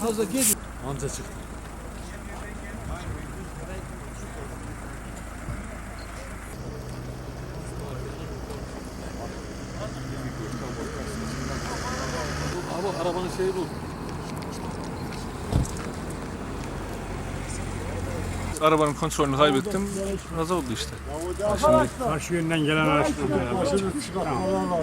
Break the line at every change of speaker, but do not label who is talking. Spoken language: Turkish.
Fazla gez.
Anca çıktı. Abi arabanın şeyi bu.
Arabanın kontrolünü kaybettim. Kaza oldu işte.
Karşı yönden gelen araç burada.